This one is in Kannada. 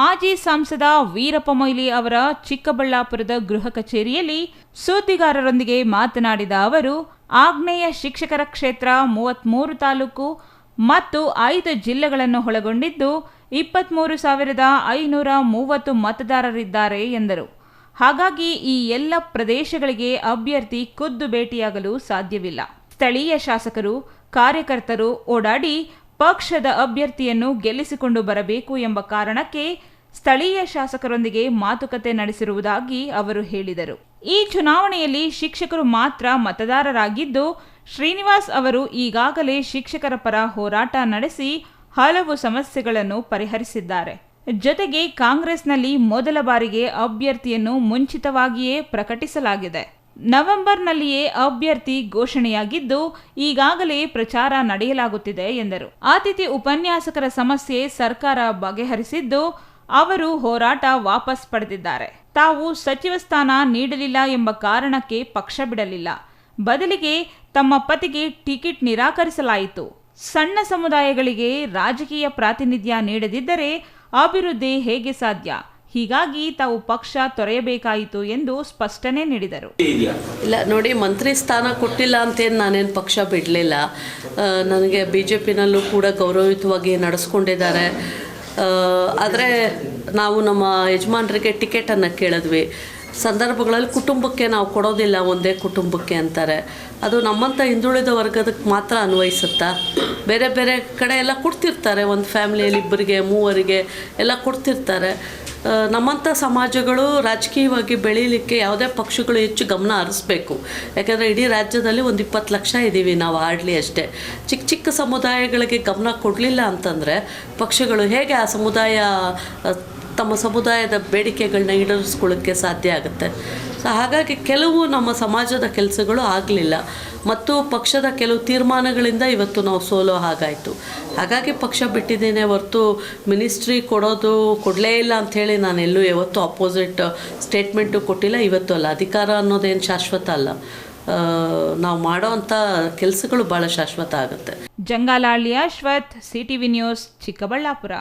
ಮಾಜಿ ಸಂಸದ ವೀರಪ್ಪ ಮೊಯ್ಲಿ ಅವರ ಚಿಕ್ಕಬಳ್ಳಾಪುರದ ಗೃಹ ಕಚೇರಿಯಲ್ಲಿ ಸುದ್ದಿಗಾರರೊಂದಿಗೆ ಮಾತನಾಡಿದ ಅವರು, ಆಗ್ನೇಯ ಶಿಕ್ಷಕರ ಕ್ಷೇತ್ರ ಮೂವತ್ತ್ಮೂರು ತಾಲೂಕು ಮತ್ತು ಐದು ಜಿಲ್ಲೆಗಳನ್ನು ಒಳಗೊಂಡಿದ್ದು ಇಪ್ಪತ್ತ್ಮೂರು ಸಾವಿರದ ಐನೂರ ಮೂವತ್ತು ಮತದಾರರಿದ್ದಾರೆ ಎಂದರು. ಹಾಗಾಗಿ ಈ ಎಲ್ಲ ಪ್ರದೇಶಗಳಿಗೆ ಅಭ್ಯರ್ಥಿ ಖುದ್ದು ಭೇಟಿಯಾಗಲು ಸಾಧ್ಯವಿಲ್ಲ. ಸ್ಥಳೀಯ ಶಾಸಕರು, ಕಾರ್ಯಕರ್ತರು ಓಡಾಡಿ ಪಕ್ಷದ ಅಭ್ಯರ್ಥಿಯನ್ನು ಗೆಲ್ಲಿಸಿಕೊಂಡು ಬರಬೇಕು ಎಂಬ ಕಾರಣಕ್ಕೆ ಸ್ಥಳೀಯ ಶಾಸಕರೊಂದಿಗೆ ಮಾತುಕತೆ ನಡೆಸಿರುವುದಾಗಿ ಅವರು ಹೇಳಿದರು. ಈ ಚುನಾವಣೆಯಲ್ಲಿ ಶಿಕ್ಷಕರು ಮಾತ್ರ ಮತದಾರರಾಗಿದ್ದು, ಶ್ರೀನಿವಾಸ್ ಅವರು ಈಗಾಗಲೇ ಶಿಕ್ಷಕರ ಪರ ಹೋರಾಟ ನಡೆಸಿ ಹಲವು ಸಮಸ್ಯೆಗಳನ್ನು ಪರಿಹರಿಸಿದ್ದಾರೆ. ಜೊತೆಗೆ ಕಾಂಗ್ರೆಸ್ನಲ್ಲಿ ಮೊದಲ ಬಾರಿಗೆ ಅಭ್ಯರ್ಥಿಯನ್ನು ಮುಂಚಿತವಾಗಿಯೇ ಪ್ರಕಟಿಸಲಾಗಿದೆ. ನವೆಂಬರ್ನಲ್ಲಿಯೇ ಅಭ್ಯರ್ಥಿ ಘೋಷಣೆಯಾಗಿದ್ದು, ಈಗಾಗಲೇ ಪ್ರಚಾರ ನಡೆಯಲಾಗುತ್ತಿದೆ ಎಂದರು. ಅತಿಥಿ ಉಪನ್ಯಾಸಕರ ಸಮಸ್ಯೆ ಸರ್ಕಾರ ಬಗೆಹರಿಸಿದ್ದು ಅವರು ಹೋರಾಟ ವಾಪಸ್ ಪಡೆದಿದ್ದಾರೆ. ತಾವು ಸಚಿವ ಸ್ಥಾನ ನೀಡಲಿಲ್ಲ ಎಂಬ ಕಾರಣಕ್ಕೆ ಪಕ್ಷ ಬಿಡಲಿಲ್ಲ. ಬದಲಿಗೆ ತಮ್ಮ ಪತಿಗೆ ಟಿಕೆಟ್ ನಿರಾಕರಿಸಲಾಯಿತು. ಸಣ್ಣ ಸಮುದಾಯಗಳಿಗೆ ರಾಜಕೀಯ ಪ್ರಾತಿನಿಧ್ಯ ನೀಡದಿದ್ದರೆ ಅಭಿವೃದ್ಧಿ ಹೇಗೆ ಸಾಧ್ಯ? ಹೀಗಾಗಿ ತಾವು ಪಕ್ಷ ತೊರೆಯಬೇಕಾಯಿತು ಎಂದು ಸ್ಪಷ್ಟನೆ ನೀಡಿದರು. ಇಲ್ಲ, ನೋಡಿ, ಮಂತ್ರಿ ಸ್ಥಾನ ಕೊಟ್ಟಿಲ್ಲ ಅಂತೇನು ನಾನೇನು ಪಕ್ಷ ಬಿಡಲಿಲ್ಲ. ನನಗೆ ಬಿ ಜೆ ಪಿನಲ್ಲೂ ಕೂಡ ಗೌರವಯುತವಾಗಿ ನಡೆಸ್ಕೊಂಡಿದ್ದಾರೆ. ಆದರೆ ನಾವು ನಮ್ಮ ಯಜಮಾನರಿಗೆ ಟಿಕೆಟನ್ನು ಕೇಳಿದ್ವಿ. ಸಂದರ್ಭಗಳಲ್ಲಿ ಕುಟುಂಬಕ್ಕೆ ನಾವು ಕೊಡೋದಿಲ್ಲ, ಒಂದೇ ಕುಟುಂಬಕ್ಕೆ ಅಂತಾರೆ. ಅದು ನಮ್ಮಂಥ ಹಿಂದುಳಿದ ವರ್ಗದಕ್ಕೆ ಮಾತ್ರ ಅನ್ವಯಿಸುತ್ತಾ? ಬೇರೆ ಬೇರೆ ಕಡೆ ಎಲ್ಲ ಕೊಡ್ತಿರ್ತಾರೆ. ಒಂದು ಫ್ಯಾಮಿಲಿಯಲ್ಲಿ ಇಬ್ಬರಿಗೆ, ಮೂವರಿಗೆ ಎಲ್ಲ ಕೊಡ್ತಿರ್ತಾರೆ. ನಮ್ಮಂಥ ಸಮಾಜಗಳು ರಾಜಕೀಯವಾಗಿ ಬೆಳೀಲಿಕ್ಕೆ ಯಾವುದೇ ಪಕ್ಷಗಳು ಹೆಚ್ಚು ಗಮನ ಹರಿಸ್ಬೇಕು. ಯಾಕಂದರೆ ಇಡೀ ರಾಜ್ಯದಲ್ಲಿ ಒಂದು ಇಪ್ಪತ್ತು ಲಕ್ಷ ಇದ್ದೀವಿ ನಾವು ಆಡಲಿ ಅಷ್ಟೇ. ಚಿಕ್ಕ ಚಿಕ್ಕ ಸಮುದಾಯಗಳಿಗೆ ಗಮನ ಕೊಡಲಿಲ್ಲ ಅಂತಂದರೆ ಪಕ್ಷಗಳು ಹೇಗೆ ಆ ಸಮುದಾಯ ತಮ್ಮ ಸಮುದಾಯದ ಬೇಡಿಕೆಗಳನ್ನ ಈಡೇರಿಸ್ಕೊಳ್ಳೋಕ್ಕೆ ಸಾಧ್ಯ ಆಗುತ್ತೆ. ಸೊ ಹಾಗಾಗಿ ಕೆಲವು ನಮ್ಮ ಸಮಾಜದ ಕೆಲಸಗಳು ಆಗಲಿಲ್ಲ. ಮತ್ತು ಪಕ್ಷದ ಕೆಲವು ತೀರ್ಮಾನಗಳಿಂದ ಇವತ್ತು ನಾವು ಸೋಲೋ ಹಾಗಾಯಿತು. ಹಾಗಾಗಿ ಪಕ್ಷ ಬಿಟ್ಟಿದ್ದೇನೆ ಹೊರತು ಮಿನಿಸ್ಟ್ರಿ ಕೊಡೋದು ಕೊಡಲೇ ಇಲ್ಲ ಅಂಥೇಳಿ ನಾನು ಎಲ್ಲೂ ಯಾವತ್ತೂ ಅಪೋಸಿಟ್ ಸ್ಟೇಟ್ಮೆಂಟು ಕೊಟ್ಟಿಲ್ಲ. ಇವತ್ತು ಅಲ್ಲ, ಅಧಿಕಾರ ಅನ್ನೋದೇನು ಶಾಶ್ವತ ಅಲ್ಲ. ನಾವು ಮಾಡೋ ಅಂಥ ಕೆಲಸಗಳು ಭಾಳ ಶಾಶ್ವತ ಆಗುತ್ತೆ. Jangalahalli Ashwath CTV news, Chikkaballapur.